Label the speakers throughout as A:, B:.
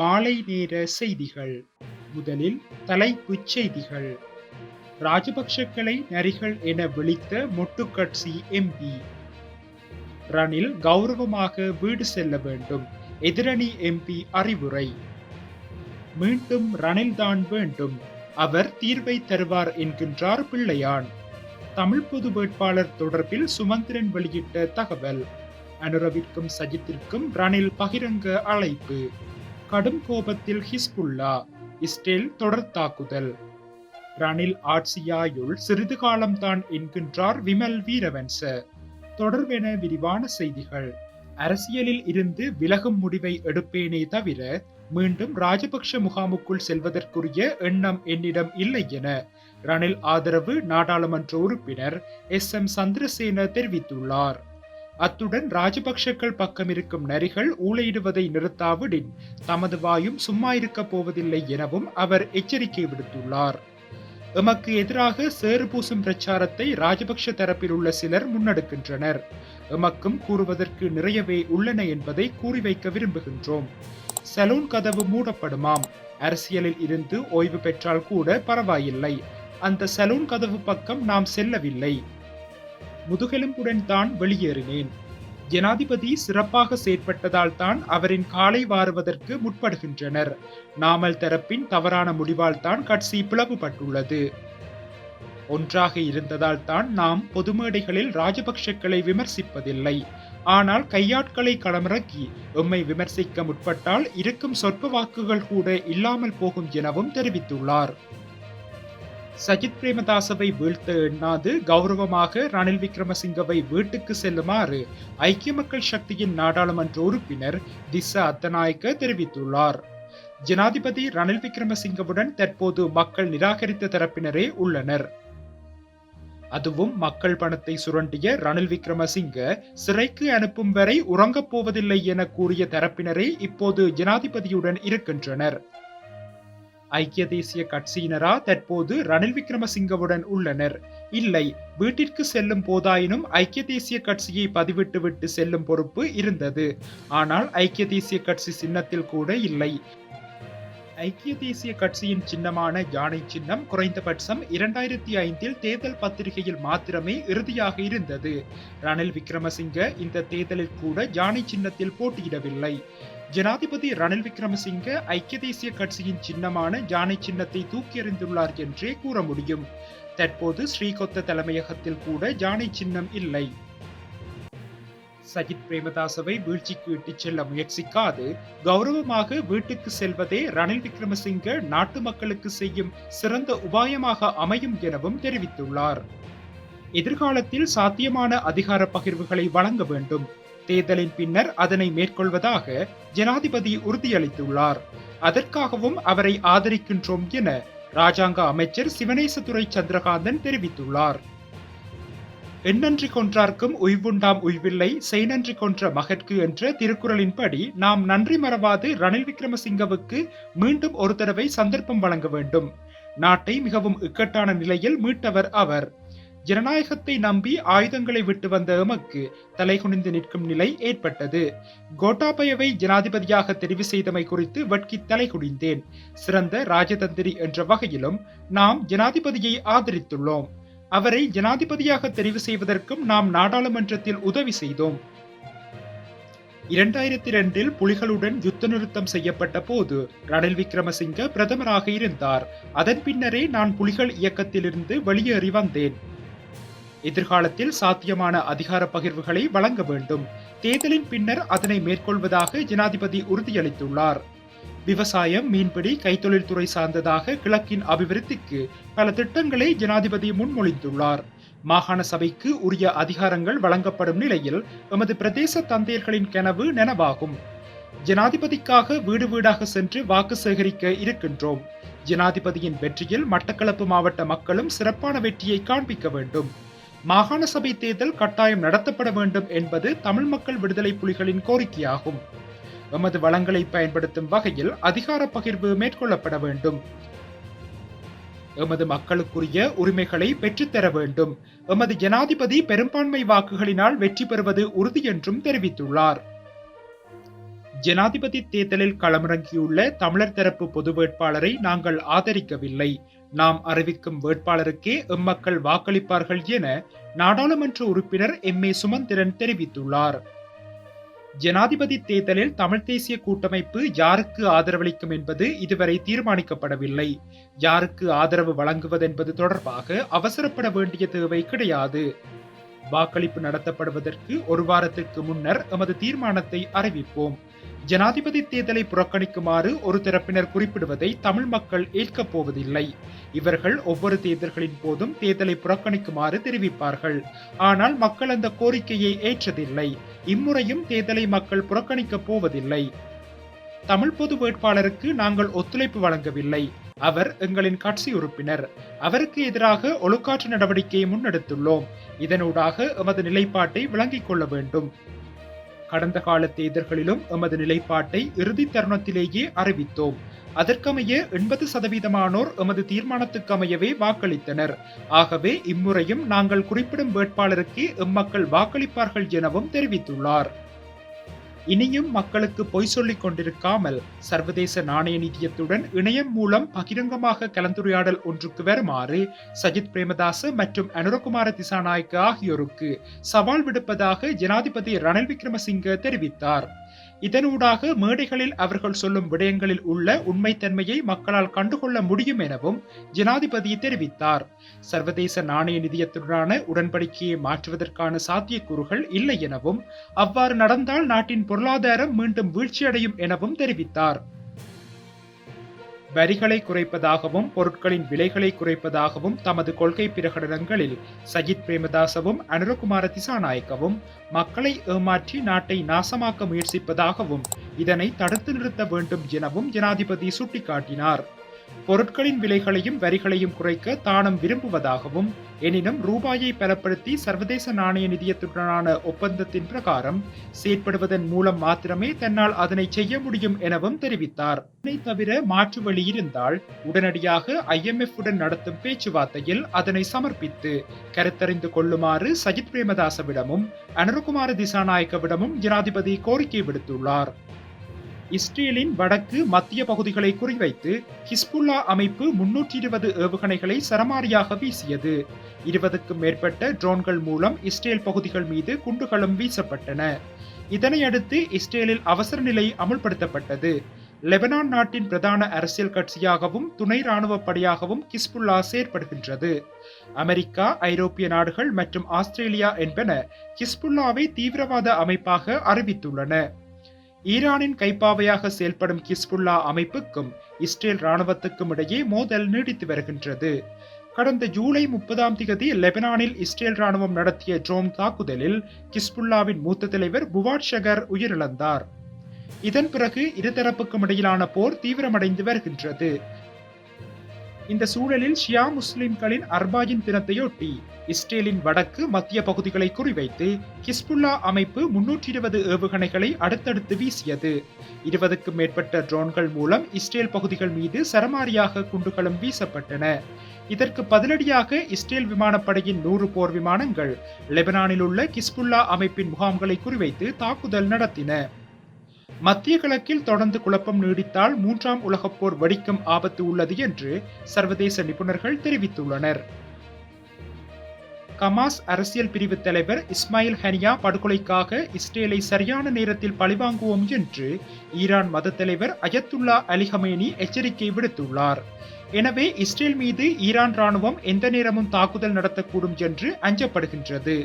A: மாலை நேர செய்திகள் முதலில் தலைப்புச் செய்திகள் ராஜபக்ஷக்களை நரிகள் என விழித்த மொட்டுக்கட்சி எம்பி ரணில் கௌரவமாக வீடு செல்ல வேண்டும் எதிரணி எம்பி அறிவுரை மீண்டும் ரணில் தான் வேண்டும் அவர் தீர்வை தருவார் என்கின்றார் பிள்ளையான் தமிழ் பொது வேட்பாளர் தொடர்பில் சுமந்திரன் வெளியிட்ட தகவல் அனுரவிற்கும் சஜித்திற்கும் ரணில் பகிரங்க அழைப்பு கடும் கோபத்தில் ஹிஸ்புல்லா இஸ்ரேல் தொடர் தாக்குதல் ரணில் ஆட்சியாயுள் சிறிது காலம்தான் என்கின்றார் விமல் வீரவன்ச தொடர்பென விரிவான செய்திகள் அரசியலில் இருந்து விலகும் முடிவை எடுப்பேனே தவிர மீண்டும் ராஜபக்ஷ முகாமுக்குள் செல்வதற்குரிய எண்ணம் என்னிடம் இல்லை என ரணில் ஆதரவு நாடாளுமன்ற உறுப்பினர் எஸ் எம் சந்திரசேன தெரிவித்துள்ளார் அத்துடன் ராஜபக்ஷக்கள் பக்கம் இருக்கும் நரிகள் ஊழையிடுவதை நிறுத்தாவிடின் தமது வாயும் சும்மா இருக்கப் போவதில்லை எனவும் அவர் எச்சரிக்கை விடுத்துள்ளார் எமக்கு எதிராக சேறு பூசும் பிரச்சாரத்தை ராஜபக்ஷ தரப்பில் உள்ள சிலர் முன்னெடுக்கின்றனர் எமக்கும் கூறுவதற்கு நிறையவே உள்ளன என்பதை கூறி வைக்க விரும்புகின்றோம் சலூன் கதவு மூடப்படுமாம் அரசியலில் இருந்து ஓய்வு பெற்றால் கூட பரவாயில்லை அந்த சலூன் கதவு பக்கம் நாம் செல்லவில்லை முதுகெலும்புடன் தான் வெளியேறினேன் ஜனாதிபதி சிறப்பாக செயற்பட்டதால் தான் அவரின் காலை வாருவதற்கு முற்படுகின்றனர் நாமல் தரப்பின் தவறான முடிவால் தான் கட்சி பிளவுபட்டுள்ளது ஒன்றாக இருந்ததால் தான் நாம் பொது மேடைகளில் ராஜபக்ஷக்களை விமர்சிப்பதில்லை ஆனால் கையாட்களை களமிறக்கி எம்மை விமர்சிக்க முற்பட்டால் இருக்கும் சொற்ப வாக்குகள் கூட இல்லாமல் போகும் எனவும் தெரிவித்துள்ளார் சஜித் பிரேமதாசவை வீழ்த்த எண்ணாது கௌரவமாக ரணில் விக்ரமசிங்கவை வீட்டுக்கு செல்லுமாறு ஐக்கிய மக்கள் சக்தியின் நாடாளுமன்ற உறுப்பினர் திச அத்தநாயக்க தெரிவித்துள்ளார் ஜனாதிபதி ரணில் விக்ரமசிங்கவுடன் தற்போது மக்கள் நிராகரித்த தரப்பினரே உள்ளனர் அதுவும் மக்கள் பணத்தை சுரண்டிய ரணில் விக்ரமசிங்க சிறைக்கு அனுப்பும் வரை உறங்கப் போவதில்லை என கூறிய தரப்பினரே இப்போது ஜனாதிபதியுடன் இருக்கின்றனர் ஐக்கிய தேசிய கட்சியினரா தற்போது ரணில் விக்ரமசிங்கவுடன் உள்ளனர் இல்லை வீட்டிற்கு செல்லும் போதாயினும் ஐக்கிய தேசிய கட்சியை பதிவிட்டு விட்டு செல்லும் பொறுப்பு இருந்தது ஆனால் ஐக்கிய தேசிய கட்சி சின்னத்தில் கூட இல்லை ஐக்கிய தேசிய கட்சியின் சின்னமான யானை சின்னம் குறைந்தபட்சம் இரண்டாயிரத்தி ஐந்தில் தேர்தல் பத்திரிகையில் மாத்திரமே இறுதியாக இருந்தது ரணில் விக்ரமசிங்க இந்த தேர்தலில் கூட யானை சின்னத்தில் போட்டியிடவில்லை ஜனாதிபதி ரணில் விக்ரமசிங்க ஐக்கிய தேசிய கட்சியின் சின்னமான யானை சின்னத்தை தூக்கி எறிந்துள்ளார் என்றே கூற முடியும் தற்போது ஸ்ரீகொத்த தலைமையகத்தில் கூட யானை சின்னம் இல்லை சஜித் பிரேமதாசவை வீழ்ச்சிக்கு இட்டுச் செல்ல முயற்சிக்காது கௌரவமாக வீட்டுக்கு செல்வதே ரணில் விக்ரமசிங்க நாட்டு மக்களுக்கு செய்யும் சிறந்த உபாயமாக அமையும் எனவும் தெரிவித்துள்ளார் எதிர்காலத்தில் சாத்தியமான அதிகார பகிர்வுகளை வழங்க வேண்டும் தேர்தலின் பின்னர் அதனை மேற்கொள்வதாக ஜனாதிபதி உறுதியளித்துள்ளார் அதற்காகவும் அவரை ஆதரிக்கின்றோம் என ராஜாங்க அமைச்சர் சிவனேசதுரை சந்திரகாந்தன் தெரிவித்துள்ளார் எண்ணன்றி கொன்றார்க்கும் உய்வுண்டாம் உய்வில்லை செய்நன்றி கொன்ற மகற்கு என்ற திருக்குறளின்படி நாம் நன்றி மறவாது ரணில் விக்ரமசிங்கவுக்கு மீண்டும் ஒரு தடவை சந்தர்ப்பம் வழங்க வேண்டும் நாட்டை மிகவும் இக்கட்டான நிலையில் மீட்டவர் அவர் ஜனநாயகத்தை நம்பி ஆயுதங்களை விட்டு வந்த எமக்கு தலைகுனிந்து நிற்கும் நிலை ஏற்பட்டது கோட்டாபயவை ஜனாதிபதியாக தெரிவு செய்தமை குறித்து வட்கி தலைகுனிந்தேன் சிறந்த ராஜதந்திரி என்ற வகையிலும் நாம் ஜனாதிபதியை ஆதரித்துள்ளோம் அவரை ஜனாதிபதியாக தெரிவு செய்வதற்கும் நாம் நாடாளுமன்றத்தில் உதவி செய்தோம் இரண்டாயிரத்தி இரண்டில் புலிகளுடன் யுத்த நிறுத்தம் செய்யப்பட்ட போது ரணில் விக்ரமசிங்க பிரதமராக இருந்தார் அதன் பின்னரே நான் புலிகள் இயக்கத்திலிருந்து வெளியேறி வந்தேன் எதிர்காலத்தில் சாத்தியமான அதிகார பகிர்வுகளை வழங்க வேண்டும் தேர்தலின் பின்னர் அதனை மேற்கொள்வதாக ஜனாதிபதி உறுதியளித்துள்ளார் விவசாயம் மீன்பிடி கைத்தொழில் துறை சார்ந்ததாக கிழக்கின் அபிவிருத்திக்கு பல திட்டங்களை ஜனாதிபதி முன்மொழிந்துள்ளார் மாகாண சபைக்கு உரிய அதிகாரங்கள் வழங்கப்படும் நிலையில் எமது பிரதேச தந்தையர்களின் கனவு நனவாகும் ஜனாதிபதிக்காக வீடு வீடாக சென்று வாக்கு சேகரிக்க இருக்கின்றோம் ஜனாதிபதியின் வெற்றியில் மட்டக்களப்பு மாவட்ட மக்களும் சிறப்பான வெற்றியை காண்பிக்க வேண்டும் மாகாண சபை தேர்தல் கட்டாயம் நடத்தப்பட வேண்டும் என்பது தமிழ் மக்கள் விடுதலை புலிகளின் கோரிக்கையாகும் எமது வளங்களை பயன்படுத்தும் வகையில் அதிகார பகிர்வு மேற்கொள்ளப்பட வேண்டும் எமது மக்களுக்குரிய உரிமைகளை பெற்றுத்தர வேண்டும் எமது ஜனாதிபதி பெரும்பான்மை வாக்குகளினால் வெற்றி பெறுவது உறுதி என்றும் தெரிவித்துள்ளார் ஜனாதிபதி தேர்தலில் களமிறங்கியுள்ள தமிழர் தரப்பு பொது வேட்பாளரை நாங்கள் ஆதரிக்கவில்லை நாம் அறிவிக்கும் வேட்பாளருக்கே எம்மக்கள் வாக்களிப்பார்கள் என நாடாளுமன்ற உறுப்பினர் எம் ஏ சுமந்திரன் தெரிவித்துள்ளார் ஜனாதிபதி தேர்தலில் தமிழ் தேசிய கூட்டமைப்பு யாருக்கு ஆதரவளிக்கும் என்பது இதுவரை தீர்மானிக்கப்படவில்லை யாருக்கு ஆதரவு வழங்குவதென்பது தொடர்பாக அவசரப்பட வேண்டிய தேவை கிடையாது வாக்களிப்பு நடத்தப்படுவதற்கு ஒரு வாரத்திற்கு முன்னர் எமது தீர்மானத்தை அறிவிப்போம் ஜனாதிபதி தேர்தலை புறக்கணிக்குமாறு ஒரு தரப்பினர் குறிப்பிடுவதை தமிழ் மக்கள் ஏற்கப் போவதில்லை இவர்கள் ஒவ்வொரு தேர்தல்களின் போதும் தேர்தலை புறக்கணிக்குமாறு தெரிவிப்பார்கள் ஆனால் மக்கள் அந்த கோரிக்கையை ஏற்றதில்லை இம்முறையும் தேர்தலை மக்கள் புறக்கணிக்கப் போவதில்லை தமிழ் பொது வேட்பாளருக்கு நாங்கள் ஒத்துழைப்பு வழங்கவில்லை அவர் எங்களின் கட்சி உறுப்பினர் அவருக்கு எதிராக ஒழுக்காற்று நடவடிக்கையை முன்னெடுத்துள்ளோம் இதனூடாக எமது நிலைப்பாட்டை விளங்கிக் கொள்ள வேண்டும் கடந்த கால தேர்தல்களிலும் எமது நிலைப்பாட்டை இறுதி தருணத்திலேயே அறிவித்தோம் அதற்கமைய எண்பது சதவீதமானோர் எமது தீர்மானத்துக்கமையவே வாக்களித்தனர் ஆகவே இம்முறையும் நாங்கள் குறிப்பிடும் வேட்பாளருக்கு எம்மக்கள் வாக்களிப்பார்கள் எனவும் தெரிவித்துள்ளார் இனியும் மக்களுக்கு பொய் சொல்லிக் கொண்டிருக்காமல் சர்வதேச நாணய நிதியத்துடன் இணையம் மூலம் பகிரங்கமாக கலந்துரையாடல் ஒன்றுக்கு வருமாறு சஜித் பிரேமதாச மற்றும் அனுரகுமார திசாநாயக்க ஆகியோருக்கு சவால் விடுப்பதாக ஜனாதிபதி ரணில் விக்ரமசிங்க தெரிவித்தார் இதனூடாக மேடைகளில் அவர்கள் சொல்லும் விடயங்களில் உள்ள உண்மைத்தன்மையை மக்களால் கண்டுகொள்ள முடியும் எனவும் ஜனாதிபதி தெரிவித்தார் சர்வதேச நாணய நிதியத்துடனான உடன்படிக்கையை மாற்றுவதற்கான சாத்தியக்கூறுகள் இல்லை எனவும் அவ்வாறு நடந்தால் நாட்டின் பொருளாதாரம் மீண்டும் வீழ்ச்சியடையும் எனவும் தெரிவித்தார் வரிகளை குறைப்பதாகவும் பொருட்களின் விலைகளை குறைப்பதாகவும் தமது கொள்கை பிரகடனங்களில் சஜித் பிரேமதாசவும் அனுரகுமார திசாநாயக்கவும் மக்களை ஏமாற்றி நாட்டை நாசமாக்க முயற்சிப்பதாகவும் இதனை தடுத்து நிறுத்த வேண்டும் எனவும் ஜனாதிபதி சுட்டிக்காட்டினார் பொருட்களின் விலைகளையும் வரிகளையும் குறைக்க தானும் விரும்புவதாகவும் எனினும் ரூபாயை பலப்படுத்தி சர்வதேச நாணய நிதியத்துடனான ஒப்பந்தத்தின் பிரகாரம் செயற்படுவதன் மூலம் மாத்திரமே தன்னால் அதனை செய்ய முடியும் எனவும் தெரிவித்தார் இதனை தவிர மாற்று வழி இருந்தால் உடனடியாக ஐஎம்எஃப் உடன் நடத்தும் பேச்சுவார்த்தையில் அதனை சமர்ப்பித்து கருத்தறிந்து கொள்ளுமாறு சஜித் பிரேமதாசவிடமும் அனுரகுமார திசாநாயக்கவிடமும் ஜனாதிபதி கோரிக்கை விடுத்துள்ளார் இஸ்ரேலின் வடக்கு மத்திய பகுதிகளை குறிவைத்து ஹிஸ்புல்லா அமைப்பு முன்னூற்றி இருபது ஏவுகணைகளை சரமாரியாக வீசியது இருபதுக்கும் மேற்பட்ட ட்ரோன்கள் மூலம் இஸ்ரேல் பகுதிகள் மீது குண்டுகளும் வீசப்பட்டன இதனையடுத்து இஸ்ரேலில் அவசர நிலை அமுல்படுத்தப்பட்டது லெபனான் நாட்டின் பிரதான அரசியல் கட்சியாகவும் துணை ராணுவ படையாகவும் கிஸ்புல்லா செயற்படுகின்றது அமெரிக்கா ஐரோப்பிய நாடுகள் மற்றும் ஆஸ்திரேலியா என்பன கிஸ்புல்லாவை தீவிரவாத அமைப்பாக அறிவித்துள்ளன ஈரானின் கைப்பாவையாக செயல்படும் ஹிஸ்புல்லா அமைப்புக்கும் இஸ்ரேல் ராணுவத்துக்கும் இடையே மோதல் நீடித்து வருகின்றது கடந்த ஜூலை முப்பதாம் தேதி லெபனானில் இஸ்ரேல் ராணுவம் நடத்திய ட்ரோன் தாக்குதலில் கிஸ்புல்லாவின் மூத்த தலைவர் புவாட் ஷகர் உயிரிழந்தார் இதன் பிறகு இருதரப்புக்கும் இடையிலான போர் தீவிரமடைந்து வருகின்றது இந்த சூழலில் ஷியா முஸ்லிம்களின் அர்பாஜின் தினத்தையொட்டி இஸ்ரேலின் வடக்கு மத்திய பகுதிகளை குறிவைத்து ஹிஸ்புல்லா அமைப்பு முன்னூற்றி இருபது ஏவுகணைகளை அடுத்தடுத்து வீசியது இருபதுக்கும் மேற்பட்ட ட்ரோன்கள் மூலம் இஸ்ரேல் பகுதிகள் மீது சரமாரியாக குண்டுகளும் வீசப்பட்டன இதற்கு பதிலடியாக இஸ்ரேல் விமானப்படையின் நூறு போர் விமானங்கள் லெபனானில் உள்ள கிஸ்புல்லா அமைப்பின் முகாம்களை குறிவைத்து தாக்குதல் நடத்தின மத்திய கிழக்கில் தொடர்ந்து குழப்பம் நீடித்தால் மூன்றாம் உலகப் போர் வடிக்கும் ஆபத்து உள்ளது என்று சர்வதேச நிபுணர்கள் தெரிவித்துள்ளனர் கமாஸ் அரசியல் பிரிவு தலைவர் இஸ்மாயில் ஹனியா படுகொலைக்காக இஸ்ரேலை சரியான நேரத்தில் பழிவாங்குவோம் என்று ஈரான் மத தலைவர் அயத்துல்லா அலி ஹமேனி எச்சரிக்கை விடுத்துள்ளார் எனவே இஸ்ரேல் மீது ஈரான் ராணுவம் எந்த நேரமும் தாக்குதல் நடத்தக்கூடும் என்று அஞ்சப்படுகின்றது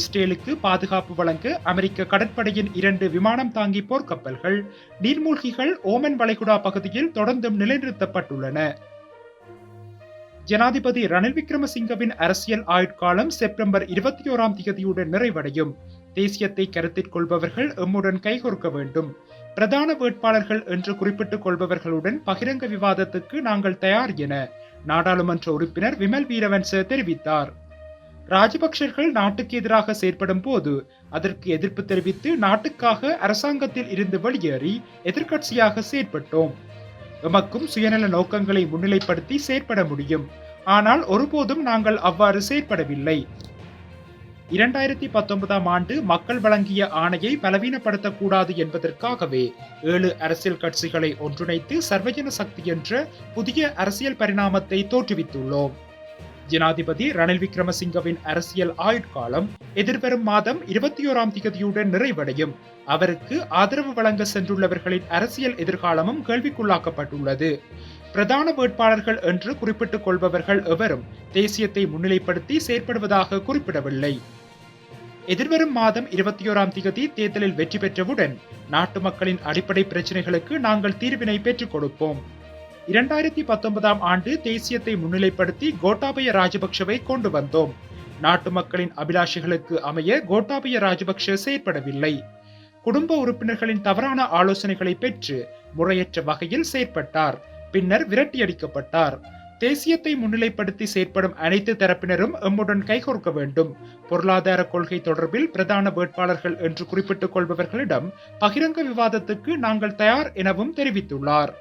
A: இஸ்ரேலுக்கு பாதுகாப்பு வழங்க அமெரிக்க கடற்படையின் இரண்டு விமானம் தாங்கி போர்க்கப்பல்கள் நீர்மூழ்கிகள் ஓமன் வளைகுடா பகுதியில் தொடர்ந்தும் நிலைநிறுத்தப்பட்டுள்ளன ஜனாதிபதி ரணில் விக்ரமசிங்கவின் அரசியல் ஆயுட்காலம் செப்டம்பர் இருபத்தி ஓராம் தேதியுடன் நிறைவடையும் தேசியத்தை கருத்தில் கொள்பவர்கள் எம்முடன் கைகோர்க்க வேண்டும் பிரதான வேட்பாளர்கள் என்று குறிப்பிட்டுக் கொள்பவர்களுடன் பகிரங்க விவாதத்துக்கு நாங்கள் தயார் என நாடாளுமன்ற உறுப்பினர் விமல் வீரவன்ச தெரிவித்தார் ராஜபக்சர்கள் நாட்டுக்கு எதிராக செயற்படும் போது அதற்கு எதிர்ப்பு தெரிவித்து நாட்டுக்காக அரசாங்கத்தில் இருந்து வெளியேறி எதிர்கட்சியாக செயற்பட்டோம் எமக்கும் சுயநல நோக்கங்களை முன்னிலைப்படுத்தி செயற்பட முடியும் ஆனால் ஒருபோதும் நாங்கள் அவ்வாறு செயற்படவில்லை இரண்டாயிரத்தி பத்தொன்பதாம் ஆண்டு மக்கள் வழங்கிய ஆணையை பலவீனப்படுத்தக்கூடாது என்பதற்காகவே ஏழு அரசியல் கட்சிகளை ஒன்றிணைத்து சர்வஜன சக்தி என்ற புதிய அரசியல் பரிணாமத்தை தோற்றுவித்துள்ளோம் ஜனாதிபதி ரணில் விக்ரமசிங்கவின் அரசியல் ஆயுட்காலம் எதிர்வரும் மாதம் இருபத்தி ஓராம் திகதியுடன் நிறைவடையும் அவருக்கு ஆதரவு வழங்க சென்றுள்ளவர்களின் அரசியல் எதிர்காலமும் கேள்விக்குள்ளாக்கப்பட்டுள்ளது பிரதான வேட்பாளர்கள் என்று குறிப்பிட்டுக் கொள்பவர்கள் எவரும் தேசியத்தை முன்னிலைப்படுத்தி செயற்படுவதாக குறிப்பிடவில்லை எதிர்வரும் மாதம் இருபத்தி ஓராம் திகதி தேர்தலில் வெற்றி பெற்றவுடன் நாட்டு மக்களின் அடிப்படை பிரச்சினைகளுக்கு நாங்கள் தீர்வினை பெற்றுக் கொடுப்போம் இரண்டாயிரத்தி பத்தொன்பதாம் ஆண்டு தேசியத்தை முன்னிலைப்படுத்தி கோட்டாபய ராஜபக்ஷவை கொண்டு வந்தோம் நாட்டு மக்களின் அபிலாஷைகளுக்கு அமைய கோட்டாபய ராஜபக்ஷ செயற்படவில்லை குடும்ப உறுப்பினர்களின் தவறான ஆலோசனைகளை பெற்று முறையற்ற வகையில் செயற்பட்டார் பின்னர் விரட்டியடிக்கப்பட்டார் தேசியத்தை முன்னிலைப்படுத்தி செயற்படும் அனைத்து தரப்பினரும் எம்முடன் கைகோர்க்க வேண்டும் பொருளாதார கொள்கை தொடர்பில் பிரதான வேட்பாளர்கள் என்று குறிப்பிட்டுக் கொள்பவர்களிடம் பகிரங்க விவாதத்துக்கு நாங்கள் தயார் எனவும் தெரிவித்துள்ளார்